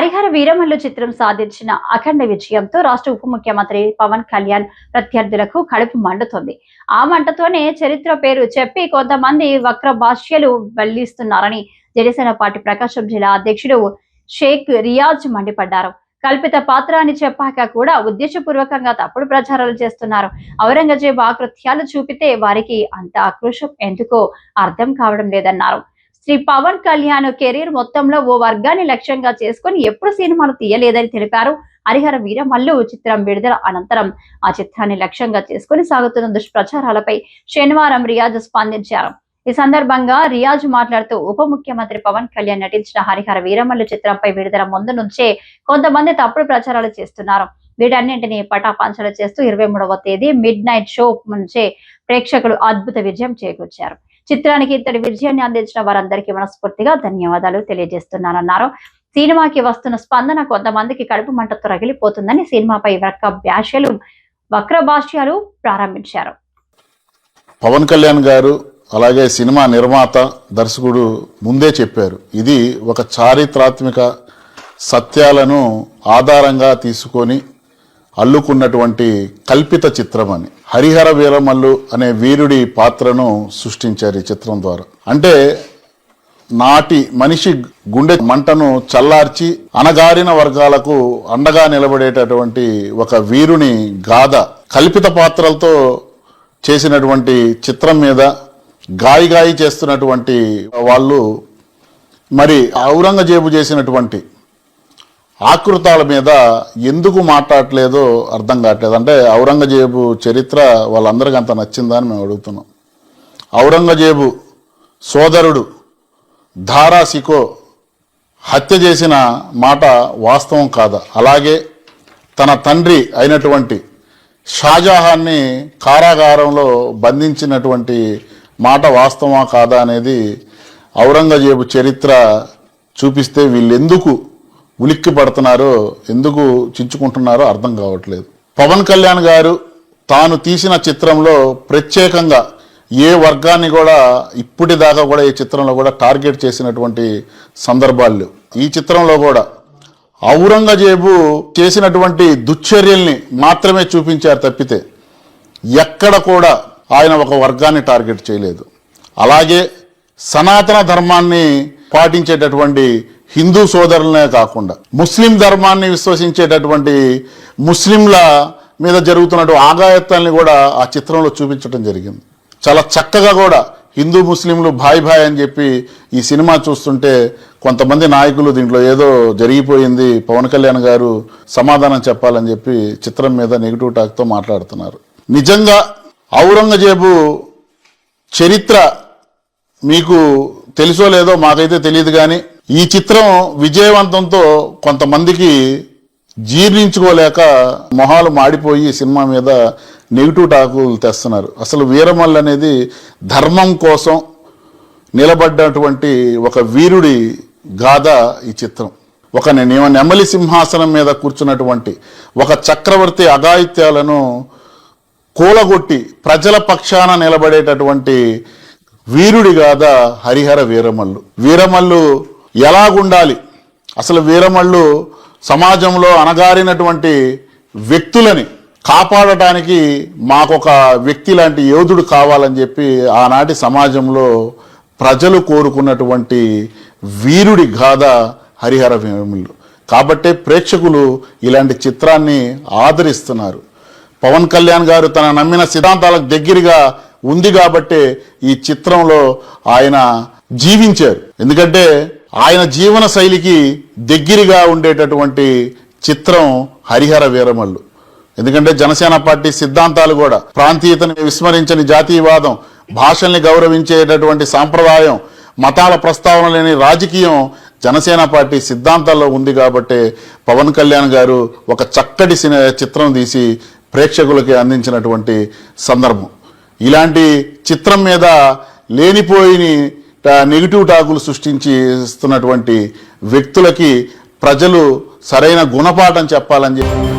హరిహర వీరమల్లు చిత్రం సాధించిన అఖండ విజయంతో రాష్ట్ర ఉప ముఖ్యమంత్రి పవన్ కళ్యాణ్ ప్రత్యర్థులకు కడుపు మండుతుంది. ఆ మంటతోనే చరిత్ర పేరు చెప్పి కొంతమంది వక్ర భాష్యలు వెల్లిస్తున్నారని జనసేన పార్టీ ప్రకాశం జిల్లా అధ్యక్షుడు షేక్ రియాజ్ మండిపడ్డారు. కల్పిత పాత్ర అని చెప్పాక కూడా ఉద్దేశపూర్వకంగా తప్పుడు ప్రచారాలు చేస్తున్నారు. ఔరంగజేబు ఆకృత్యాలు చూపితే వారికి అంత ఆక్రోషం ఎందుకో అర్థం కావడం లేదన్నారు. శ్రీ పవన్ కళ్యాణ్ కెరీర్ మొత్తంలో ఓ వర్గాన్ని లక్ష్యంగా చేసుకొని ఎప్పుడు సినిమాలు తీయలేదని తెలిపారు. హరిహర వీరమల్లు చిత్రం విడుదల అనంతరం ఆ చిత్రాన్ని లక్ష్యంగా చేసుకుని సాగుతున్న దుష్ప్రచారాలపై శనివారం రియాజ్ స్పందించారు. ఈ సందర్భంగా రియాజ్ మాట్లాడుతూ ఉప ముఖ్యమంత్రి పవన్ కళ్యాణ్ నటించిన హరిహర వీరమల్లు చిత్రంపై విడుదల ముందు నుంచే కొంతమంది తప్పుడు ప్రచారాలు చేస్తున్నారు. వీటన్నింటినీ పటాపంచలు చేస్తూ ఇరవై మూడవ తేదీ మిడ్ నైట్ షో నుంచే ప్రేక్షకులు అద్భుత విజయం చేకూర్చారు. చిత్రానికి ఇంతటి విజయాన్ని అందించిన వారందరికీ మనస్ఫూర్తిగా ధన్యవాదాలు తెలియజేస్తున్నానన్నారు. సినిమాకి వస్తున్న స్పందన కొంతమందికి కడుపు మంటతో రగిలిపోతుందని సినిమాపై వక్ర వ్యాఖ్యలు వక్ర భాష్యాలు ప్రారంభించారు. పవన్ కళ్యాణ్ గారు అలాగే సినిమా నిర్మాత దర్శకుడు ముందే చెప్పారు. ఇది ఒక చారిత్రాత్మక సత్యాలను ఆధారంగా తీసుకొని అల్లుకున్నటువంటి కల్పిత చిత్రం అని. హరిహర వీరమల్లు అనే వీరుడి పాత్రను సృష్టించారు ఈ చిత్రం ద్వారా. అంటే నాటి మనిషి గుండె మంటను చల్లార్చి అనగారిన వర్గాలకు అండగా నిలబడేటటువంటి ఒక వీరుని గాథ కల్పిత పాత్రలతో చేసినటువంటి చిత్రం మీద గాయి గాయి చేస్తున్నటువంటి వాళ్ళు మరి ఔరంగజేబు చేసినటువంటి ఆకృతాల మీద ఎందుకు మాట్లాడట్లేదో అర్థం కావట్లేదు. అంటే ఔరంగజేబు చరిత్ర వాళ్ళందరికీ అంత నచ్చిందా అని మేము అడుగుతున్నాం. ఔరంగజేబు సోదరుడు ధారాసికో హత్య చేసిన మాట వాస్తవం కాదా? అలాగే తన తండ్రి అయినటువంటి షాజహాన్ని కారాగారంలో బంధించినటువంటి మాట వాస్తవా కాదా అనేది ఔరంగజేబు చరిత్ర చూపిస్తే వీళ్ళెందుకు ఉలిక్కి పడుతున్నారో ఎందుకు చించుకుంటున్నారో అర్థం కావట్లేదు. పవన్ కళ్యాణ్ గారు తాను తీసిన చిత్రంలో ప్రత్యేకంగా ఏ వర్గాన్ని కూడా ఇప్పటిదాకా కూడా ఈ చిత్రంలో కూడా టార్గెట్ చేసినటువంటి సందర్భాలు ఈ చిత్రంలో కూడా ఔరంగజేబు చేసినటువంటి దుశ్చర్యల్ని మాత్రమే చూపించారు తప్పితే ఎక్కడ కూడా ఆయన ఒక వర్గాన్ని టార్గెట్ చేయలేదు. అలాగే సనాతన ధర్మాన్ని పాటించేటటువంటి హిందూ సోదరులనే కాకుండా ముస్లిం ధర్మాన్ని విశ్వసించేటటువంటి ముస్లింల మీద జరుగుతున్నటువంటి ఆగాయత్తాన్ని కూడా ఆ చిత్రంలో చూపించడం జరిగింది. చాలా చక్కగా కూడా హిందూ ముస్లింలు భాయ్ భాయ్ అని చెప్పి ఈ సినిమా చూస్తుంటే కొంతమంది నాయకులు దీంట్లో ఏదో జరిగిపోయింది పవన్ కళ్యాణ్ గారు సమాధానం చెప్పాలని చెప్పి చిత్రం మీద నెగిటివ్ టాక్తో మాట్లాడుతున్నారు. నిజంగా ఔరంగజేబు చరిత్ర మీకు తెలుసో లేదో మాకైతే తెలియదు కానీ ఈ చిత్రం విజయవంతంతో కొంతమందికి జీర్ణించుకోలేక మొహాలు మాడిపోయి సినిమా మీద నెగిటివ్ టాకులు తెస్తున్నారు. అసలు వీరమల్ అనేది ధర్మం కోసం నిలబడ్డటువంటి ఒక వీరుడి గాథ ఈ చిత్రం. ఒక నె- నెమలి సింహాసనం మీద కూర్చున్నటువంటి ఒక చక్రవర్తి అఘాయిత్యాలను కూలగొట్టి ప్రజల పక్షాన నిలబడేటటువంటి వీరుడి గాథ హరిహర వీరమల్లు. వీరమల్లు ఎలాగుండాలి? అసలు వీరమల్లు సమాజంలో అణగారినటువంటి వ్యక్తులని కాపాడటానికి మాకొక వ్యక్తి లాంటి యోధుడు కావాలని చెప్పి ఆనాటి సమాజంలో ప్రజలు కోరుకున్నటువంటి వీరుడి గాథ హరిహర వీరమల్లు కాబట్టే ప్రేక్షకులు ఇలాంటి చిత్రాన్ని ఆదరిస్తున్నారు. పవన్ కళ్యాణ్ గారు తన నమ్మిన సిద్ధాంతాలకు దగ్గరగా ఉంది కాబట్టే ఈ చిత్రంలో ఆయన జీవించారు. ఎందుకంటే ఆయన జీవన శైలికి దగ్గరగా ఉండేటటువంటి చిత్రం హరిహర వీరమల్లు. ఎందుకంటే జనసేన పార్టీ సిద్ధాంతాలు కూడా ప్రాంతీయతను విస్మరించని జాతీయవాదం భాషల్ని గౌరవించేటటువంటి సాంప్రదాయం మతాల ప్రస్తావన లేని రాజకీయం జనసేన పార్టీ సిద్ధాంతాల్లో ఉంది కాబట్టే పవన్ కళ్యాణ్ గారు ఒక చక్కటి చిత్రం తీసి ప్రేక్షకులకి అందించినటువంటి సందర్భం. ఇలాంటి చిత్రం మీద లేనిపోయిని నెగిటివ్ టాకులు సృష్టించి ఇస్తున్నటువంటి వ్యక్తులకి ప్రజలు సరైన గుణపాఠం చెప్పాలని చెప్పి